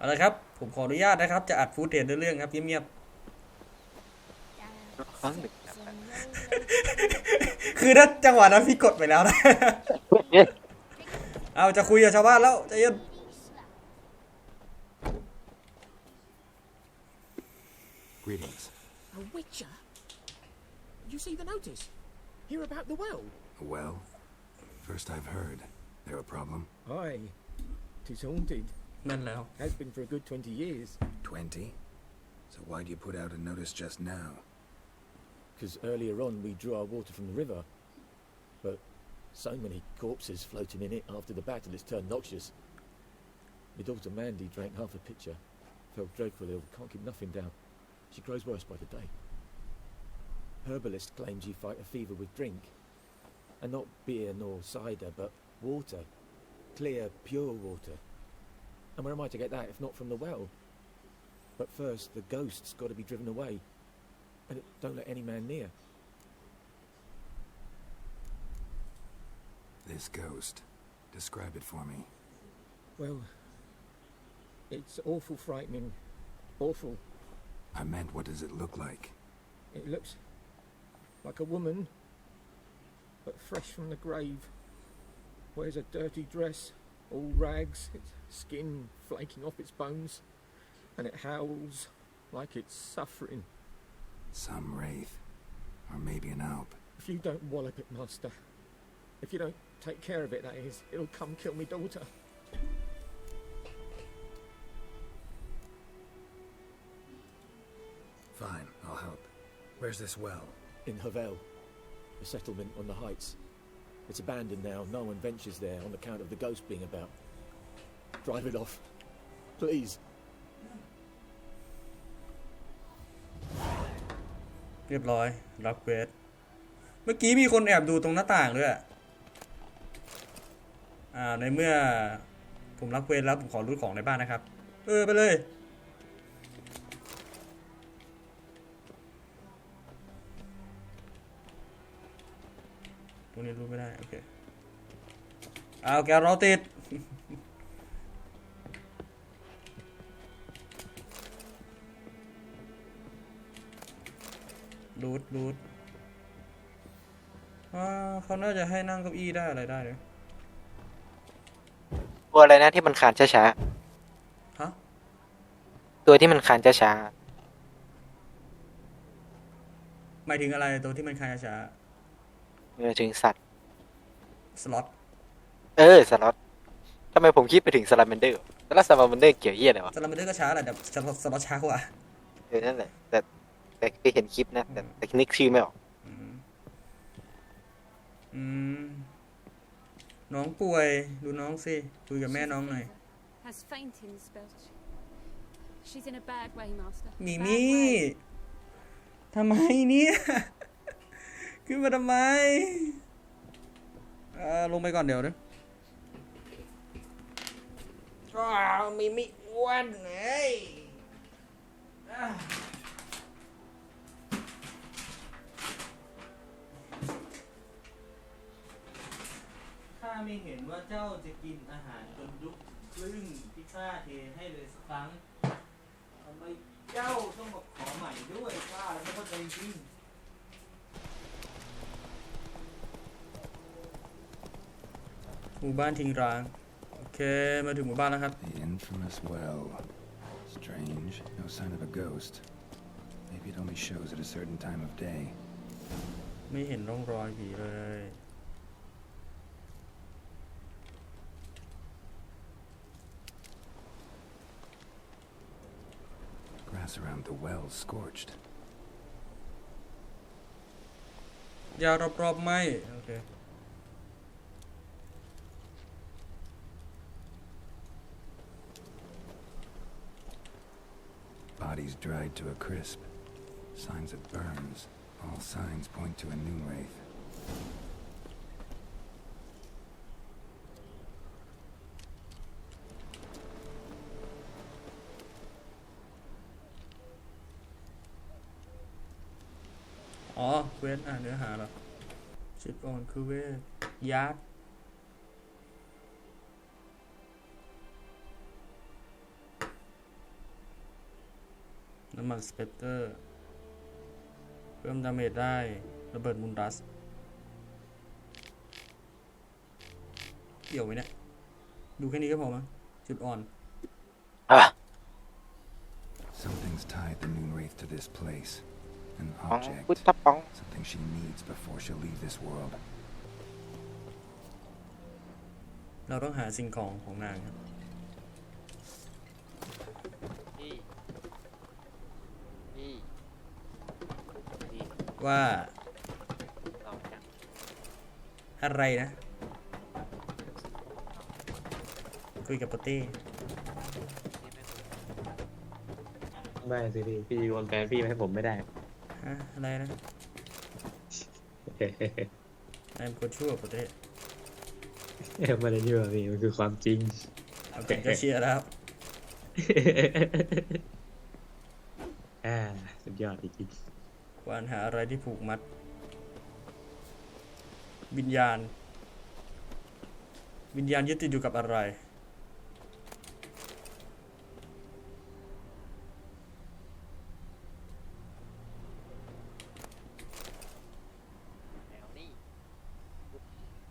เอาละครับ ผมขออนุญาตนะครับ จะอัดฟูดเทจเรื่องครับเงียบครั้งหนึ่งครับๆคือถ้าจังหวะนั้นพี่กดไปแล้วนะ เอาจะคุยกับชาวบ้านแล้วใจเย็น Greetings. A witcher? You see the notice? Hear about the well? Well, first I've heard. There a problem? Aye. Tis haunted. None now. Has been for a good 20 years. 20? So why do you put out a notice just now? Because earlier on we drew our water from the river. But so many corpses floating in it after the battle it's turned noxious. My daughter Mandy drank half a pitcher. Felt dreadfully ill, can't keep nothing down. She grows worse by the day. Herbalist claims you fight a fever with drink. And not beer nor cider, but water. Clear, pure water. And where am I to get that if not from the well? But first, the ghost's got to be driven away. And don't let any man near. This ghost. Describe it for me. Well, it's awful frightening. Awful. I meant, what does it look like? It looks like a woman, but fresh from the grave. Wears a dirty dress, all rags, its skin flaking off its bones, and it howls like it's suffering. Some wraith. Or maybe an alp. If you don't wallop it, Master, if you don't take care of it, that is, it'll come kill me daughter. Fine, I'll help. Where's this well? In Havel, a settlement on the heights. It's abandoned now. No one ventures there on account of the ghost being about. Drive it off. Please. เรียบร้อย รับเวสเมื่อกี้มีคนแอบดูตรงหน้าต่างด้วย อ่า ในเมื่อผมรับเวสแล้วผมขอรูดของในบ้านนะครับ เออ ไปเลย รงนี้รูดไม่ได้ โอเค เอาแกรอติด รูดรูดอ่าเขาน่าจะให้นั่งเก้าอี้ได้อะไรได้เลยตัวอะไรนะที่มันขานช้าฮะๆตัวที่มันขานช้าหมายถึงอะไรตัวที่มันคายช้าๆ หมายถึงสัตว์ สล็อตเออสล็อตทำไมผมคิดไปถึงสลาเมนเดอร์แล้วสลาเมนเดอร์เกี่ยวเหี้ยอะไรวะสล็อตมันก็ช้าแหละแต่สล็อตสล็อตช้ากว่าเออนั่นแหละ แต่แต่เคยเห็นคลิปนะ แต่แต่นึกชื่อไม่ออก อืมอืมน้องป่วย ดูน้องสิคุยกับแม่น้องหน่อย Has fainting spells. She's in a bad way, Master. มี Bad มี่ way. ทำไมเนี่ย ขึ้นมาทำไมอ่าลงไปก่อนเดี๋ยวนะอ้าวมีมี่อ้วนเฮ้ยอ่าข้าไม่เห็นว่าเจ้าจะกินอาหารจนยุบครึ่งที่ข้าเทให้เลยสักครั้งทำไมเจ้าต้องมาขอใหม่ด้วยข้าแล้วไม่เข้าใจจริง หมู่บ้านทิ้งร้าง โอเค มาถึงหมู่บ้านแล้วครับ The infamous well. Strange. No sign of a ghost. Maybe it only shows at a certain time of day. ไม่เห็นร่องรอยผีเลย Grass around the well scorched. ยาวรอบๆไม่โอเค Bodies dried to a crisp. Signs of burns. All signs point to a new wraith. -อ๋อเวทอ่านเนื้อหาเหรอชิปออนคือเวทยาร์ด น้ำมันสเปกเตอร์ เพิ่มดาเมจได้ระเบิดมุนดัส เกี่ยวไหมเนี่ย ดูแค่นี้ก็พอมั้งจุดอ่อนอะ Something's tied the Moon Wraith to this place. An ปองพุท object. ธปอง Something she needs before she'll leave this world. เราต้องหาสิ่งของของนางครับ นี่นี่นี่ ว่าเราจะอะไรนะ คุยกับโปเต้นี่ไม่ถูกไม่สิพี่พี่โยนแฟนพี่มาให้ผมไม่ได้ ฮะ อะไรนะนายเป็นคนชั่วโปเต้มันนี่ว่าพี่มันคือความจริง เอาจริงก็เชียร์แล้ว อ่าสุดยอดจริง ควานหาอะไรที่ผูกมัด วิญญาณ วิญญาณยึดติดอยู่กับอะไร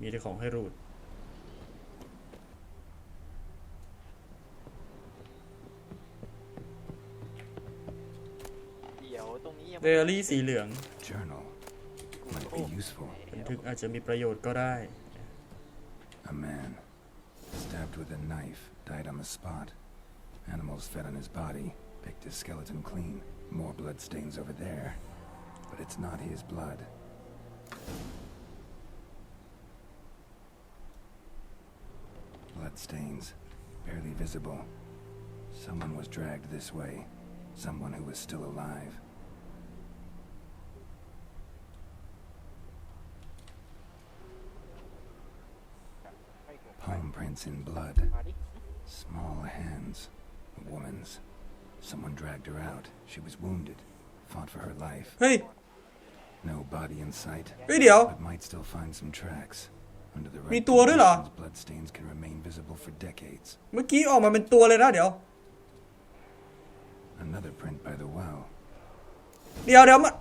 มีแต่ของให้รูด เดลี่สีเหลือง Journal. Might be useful. บันทึกอาจจะมีประโยชน์ก็ได้ A man. Stabbed with a knife. Died on the spot. Animals fed on his body. Picked his skeleton clean. More blood stains over there. But it's not his blood. Blood stains. Barely visible. Someone was dragged this way. Someone who was still alive. Palm prints in blood. มาดิ Small hands. A woman's. Someone dragged her out. She was wounded. Fought for her life. เฮ้ย No body in sight. เฮ้ยเดี๋ยว But might still find some tracks. Under the มี right ตัวด้วยเหรอ conditions, bloodstains can remain visible for decades. เมื่อกี้ออกมาเป็นตัวเลยนะเดี๋ยว Another print by the well. เดี๋ยวเดี๋ยวมา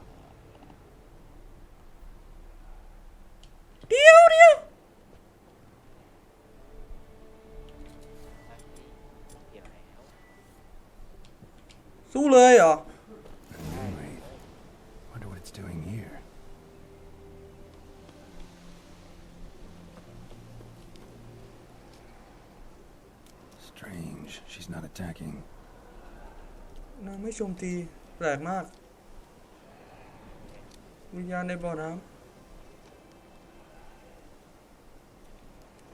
จมตีแปลกมาก วิญญาณในบ่อน้ำ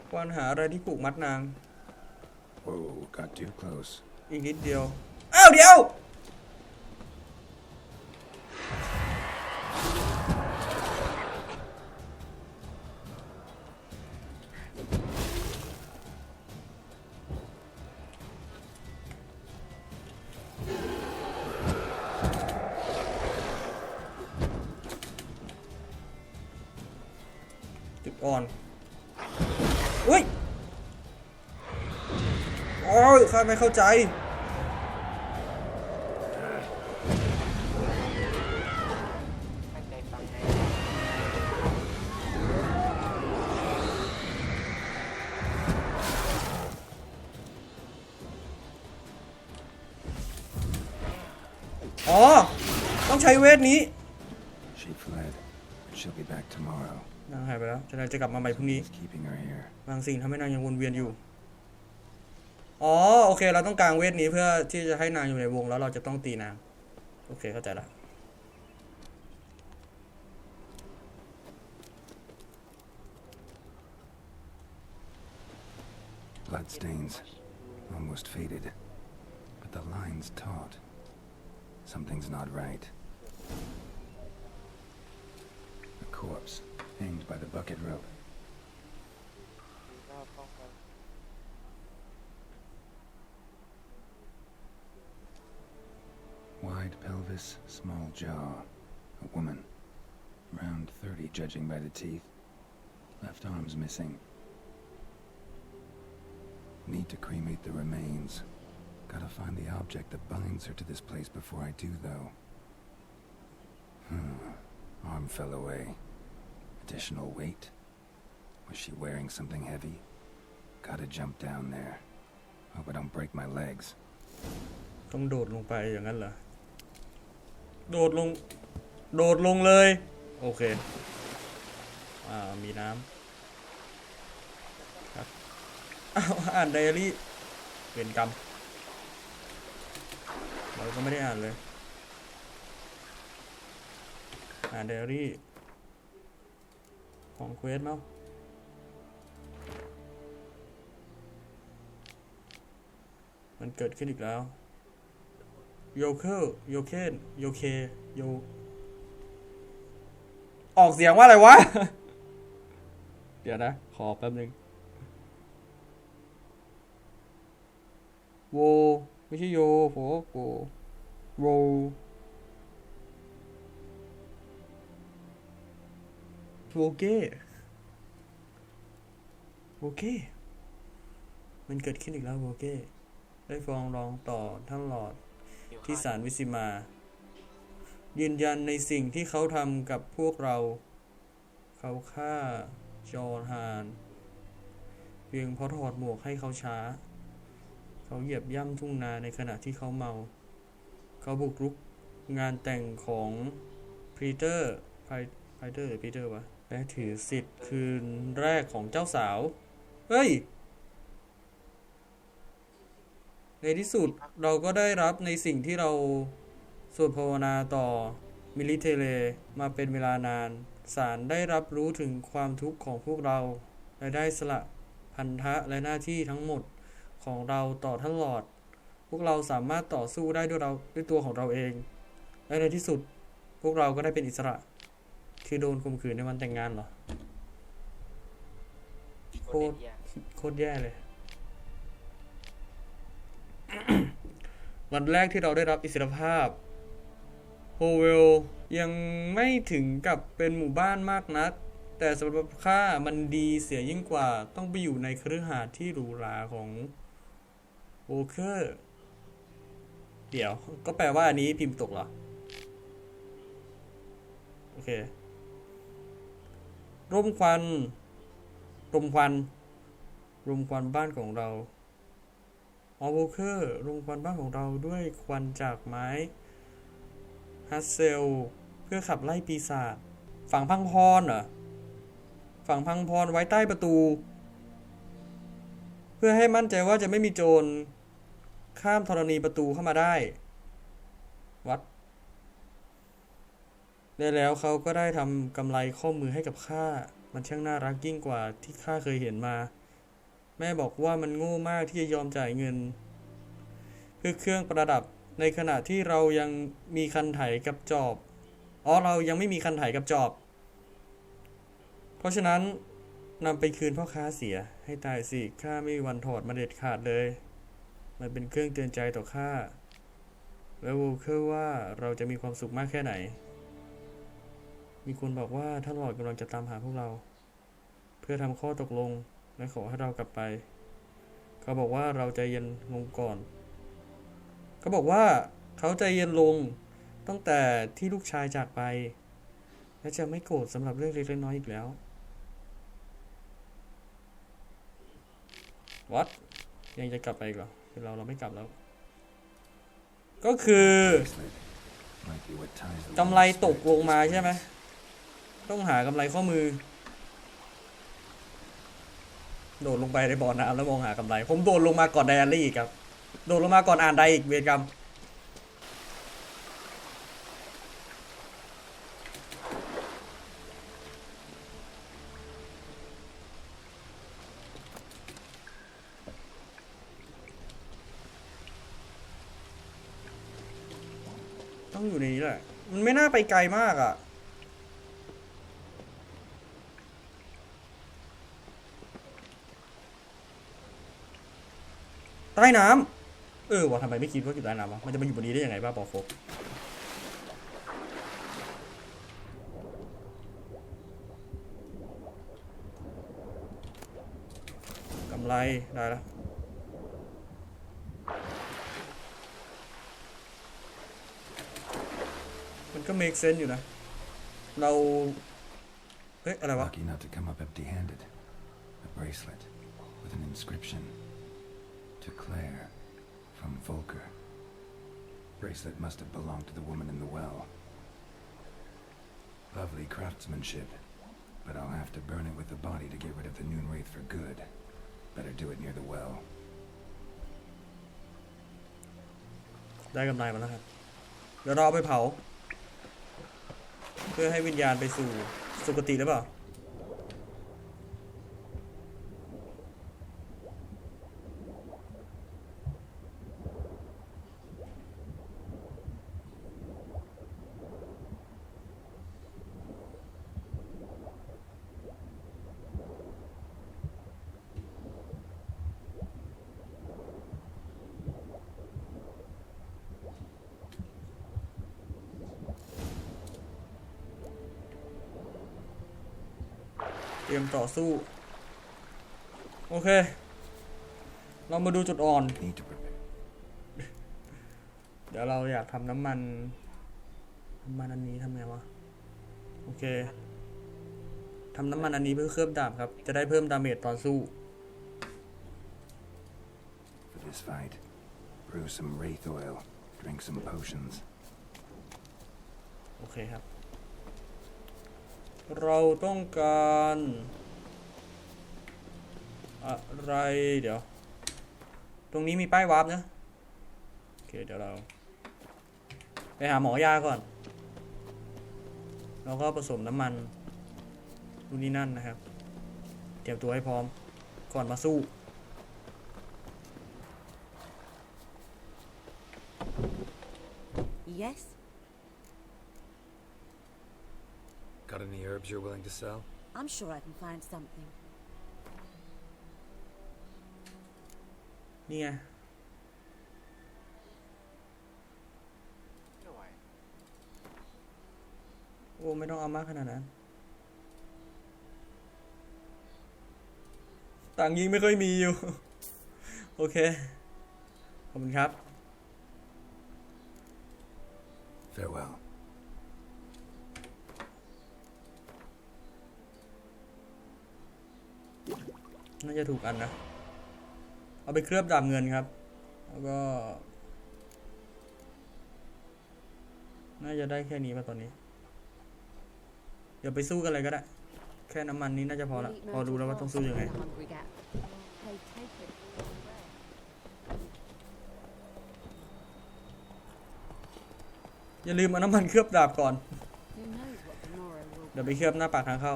ควานหาอะไรที่ผูกมัดนาง Whoa, got too close. อีกนิดเดียว อ้าวเดี๋ยว ข้าไม่เข้าใจตั้งใจฟังไงอ๋อ ต้องใช้เวทนี้ She fled, but she'll be back tomorrow. นางหายไปแล้วจะนางจะกลับมาใหม่พรุ่งนี้ Something's keeping her here. บางสิ่งทำให้นางยังวนเวียนอยู่ อ๋อโอเค เราต้องกางเวทนี้เพื่อที่จะให้นางอยู่ในวงแล้วเราจะต้องตีนางโอเคเข้าใจละ Bloodstains. Almost faded. But the line's taut. Something's not right. A corpse, hanged by the bucket rope. Wide pelvis, small jaw. A woman. Around 30, judging by the teeth. Left arm's missing. Need to cremate the remains. Gotta find the object that binds her to this place before I do, though. Hmm. Arm fell away. Additional weight? Was she wearing something heavy? Gotta jump down there. Hope I don't break my legs. ต้องโดดลงไปอย่างนั้นเหรอ โดดลง โดดลงเลย โอเค อ่า มีน้ำครับอ้าวอ่านไดอารี่เป็นกรรมเราก็ไม่ได้อ่านเลย อ่านไดอารี่ของเควสเนาะมันเกิดขึ้นอีกแล้ว โยเคิลโยเคนโยเคโยออกเสียงว่าอะไรวะ เดี๋ยวนะ ขอแป๊บนึงโวไม่ใช่โยโฟโกโวโวเก้โวเก้มันเกิดขึ้นอีกแล้วโวเก้ได้ฟ้องร้องต่อท่านหลอด ที่ศาลวิสิมา ยืนยันในสิ่งที่เขาทำกับพวกเรา เขาฆ่าจอร์ฮาน เพียงเพราะถอดหมวกให้เขาช้า เขาเหยียบย่ำทุ่งนาในขณะที่เขาเมา เขาบุกรุกงานแต่งของพีเตอร์พีเตอร์หรือพีเตอร์วะและถือสิทธิ์คืนแรกของเจ้าสาว เฮ้ย ในที่สุดเราก็ได้รับในสิ่งที่เราสวดภาวนาต่อมิลิเทเลมาเป็นเวลานานศาลได้รับรู้ถึงความทุกข์ของพวกเรา และได้สละพันธะและหน้าที่ทั้งหมดของเราต่อท่านหลอด พวกเราสามารถต่อสู้ได้ด้วยเราด้วยตัวของเราเอง และในที่สุดพวกเราก็ได้เป็นอิสระ คือโดนข่มขืนในวันแต่งงานเหรอโคตรโคตรแย่เลย วันแรกที่เราได้รับอิสรภาพโฮเวลยังไม่ถึงกับเป็นหมู่บ้านมากนัก แต่สำหรับข้ามันดีเสียยิ่งกว่าต้องไปอยู่ในคฤหาสน์ที่หรูหราของโอเคอร์ เดี๋ยว ก็แปลว่าอันนี้พิมพ์ตกเหรอ โอเค ร่มควัน ร่มควัน ร่มควันบ้านของเรา ออโวเคอร์รมควันบ้านของเราด้วยควันจากไม้ฮัสเซล เพื่อขับไล่ปีศาจฝั่งพังพรเหรอฝั่งพังพรไว้ใต้ประตู เพื่อให้มั่นใจว่าจะไม่มีโจร ข้ามธรณีประตูเข้ามาได้ วัดและแล้วเขาก็ได้ทำกำไรข้อมือให้กับข้า มันช่างน่ารักยิ่งกว่าที่ข้าเคยเห็นมา แม่บอกว่ามันโง่มากที่จะยอมจ่ายเงิน เพื่อเครื่องประดับในขณะที่เรายังมีคันไถกับจอบ อ๋อเรายังไม่มีคันไถกับจอบ เพราะฉะนั้นนำไปคืนพ่อค้าเสียให้ตายสิข้าไม่มีวันถอดมาเด็ดขาดเลย มันเป็นเครื่องเตือนใจต่อข้าและวูเคอว่าเราจะมีความสุขมากแค่ไหน มีคนบอกว่าท่านหลอดกำลังจะตามหาพวกเรา เพื่อทำข้อตกลง และขอให้เรากลับไป เขาบอกว่าเราใจเย็นลงก่อน เขาบอกว่าเขาใจเย็นลงตั้งแต่ที่ลูกชายจากไป และจะไม่โกรธสำหรับเรื่องเล็กๆน้อยๆอีกแล้ววัดยังจะกลับไปอีกเหรอคือเราเราไม่กลับแล้ว ก็คือ Bracelet. Might be what ties the กำไร woman's ตก spirit ล to ง this มา place. ใช่ไหมต้องหากำไรข้อมือ โดดลงไปในบ่อน้ำแล้วมองหากำไร ผมโดดลงมาก่อนไดอารี่อีกครับ โดดลงมาก่อนอ่านไดอีกเวรกรรม ต้องอยู่ในนี้แหละ มันไม่น่าไปไกลมากอะ ใต้น้ำเออวะทำไมไม่คิดว่าอยู่ใต้น้ำวะมันจะมาอยู่บนนี้ได้ยังไงบ้าปอฟกกำไรได้แล้วมันก็ make sense อยู่นะ เรา เฮ้ย อะไรวะ Lucky not to come up empty-handed. A bracelet with an inscription. To Claire, from Volker. Bracelet must have belonged to the woman in the well. Lovely craftsmanship, but I'll have to burn it with the body to get rid of the Noon Wraith for good. Better do it near the well. ได้กำไรมาแล้วครับ เดี๋ยวเราเอาไปเผา เพื่อให้วิญญาณไปสู่สุคติหรือเปล่า เตรียมต่อสู้ โอเค เรามาดูจุดอ่อน Need to prepare. เดี๋ยวเราอยากทำน้ำมันน้ำมันอันนี้ทำไงวะ โอเคทำน้ำมันอันนี้เพื่อเคลือบดาบครับ จะได้เพิ่มดาเมจตอนสู้ For this fight, brew some wraith oil, drink some potions. โอเคครับ เราต้องการ อะไรเดี๋ยว ตรงนี้มีป้ายวาร์ปนะโอเคเดี๋ยวเรา ไปหาหมอยาก่อน แล้วก็ผสมน้ำมันนู่นนี่นั่นนะครับ เตรียมตัวให้พร้อมก่อนมาสู้ Yes? Got any herbs you're willing to sell? I'm sure I can find something. นี่ไงโอ้ไม่ต้องเอามากขนาดนั้น ต่างค์ยิงไม่ค่อยมีอยู่ โอเค ขอบคุณครับ Farewell. น่าจะถูกอันนะ เอาไปเคลือบดาบเงินครับ แล้วก็ น่าจะได้แค่นี้มาตอนนี้ เดี๋ยวไปสู้กันเลยก็ได้ แค่น้ำมันนี้น่าจะพอละ พอรู้แล้วว่าต้องสู้ยังไง Hungry gap. They take it. อย่าลืมเอาน้ำมันเคลือบดาบก่อน Who knows what tomorrow will เดี๋ยวไปเคลือบหน้าปากทางเข้า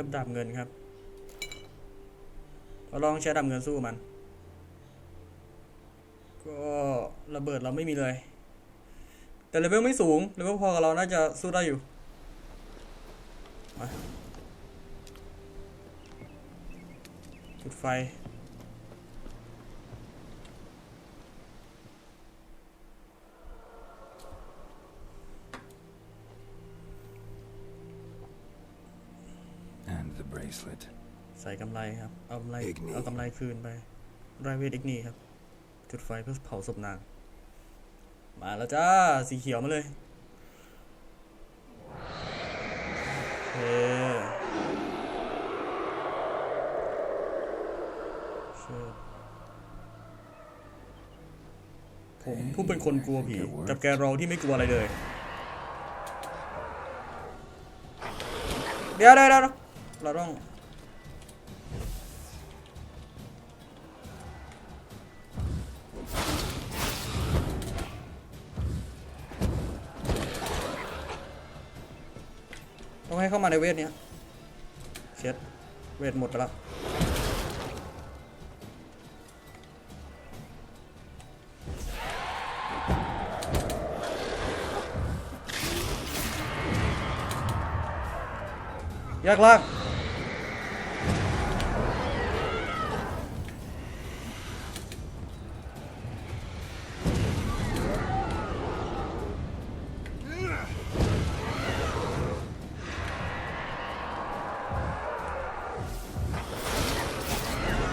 ริ่มดาบเงินครับเราลองใช้ดาบเงินสู้มัน ก็ระเบิดเราไม่มีเลย แต่เลเวลไม่สูงเลเวลพอกับเราน่าจะสู้ได้อยู่จุดไฟ And the bracelet. ใส่กำไรครับ เอากำไรอีกนี่เอากำไรคืนไปไรเวทอีกนี่ครับ จุดไฟเพื่อเผาศพนาง มาแล้วจ้า สีเขียวมาเลยโอเคเชิญผมผู้เป็นคนกลัวผี กับแกเราที่ไม่กลัวอะไรเลย เดี๋ยวเดี๋ยวเดี๋ยว เราต้องต้องให้เข้ามาในเวทเนี้ยเช็ดเวทหมดไปแล้วยากลาก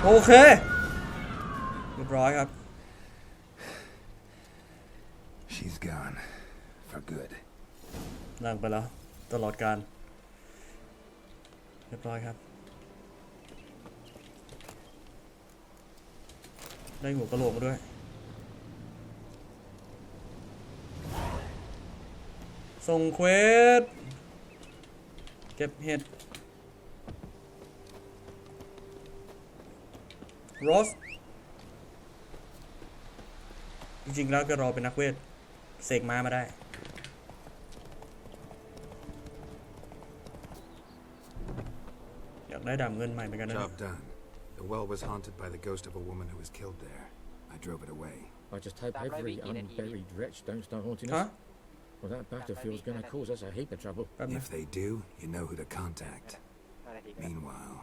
โอเคเรียบร้อยครับ She's gone. For good. ล่างไปแล้ว ตลอดการ เรียบร้อยครับ ได้หัวกะโหลกมาด้วย ส่งเควส เก็บเห็ด โรส จริงๆ แล้วก็รอเป็นนักเวท เสกม้ามาได้ อยากได้ดาบเงินใหม่เหมือนกันนะ Job done. The well was haunted by the ghost of a woman who was killed there. I drove it away. I just hope That might every be in an unburied wretch don't start haunting ฮะ us. Well, that battlefield's going to cause us a heap of trouble. แป๊บนึง If they do, you know who to contact. ห้านาทีก็ได้ Meanwhile,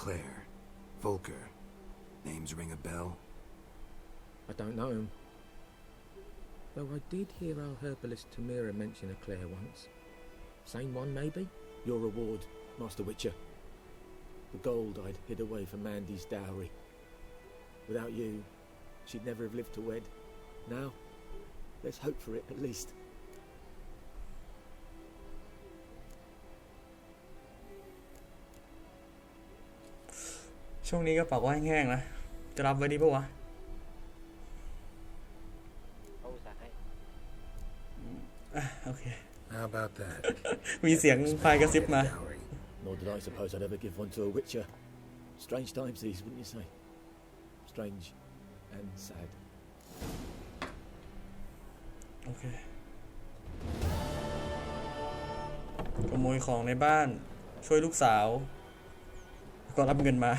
Claire, Volker, names ring a bell? I don't know him. Though I did hear our herbalist Tamira mention a Claire once. Same one, maybe? Your reward, Master Witcher. The gold I'd hid away for Mandy's dowry. Without you, she'd never have lived to wed. Now, let's hope for it at least. ช่วงนี้ก็ปากว่าแห้งๆนะจะรับไว้ดีปะวะเขาอุตส่าห์ให้อะโอเค How about that? มีเสียงพายกระซิบมา Dowry. Nor did I suppose I'd ever give one to a Witcher. Strange times these, wouldn't you say? Strange and sad. โอเคขโมยของในบ้าน ช่วยลูกสาวก็รับเงินมา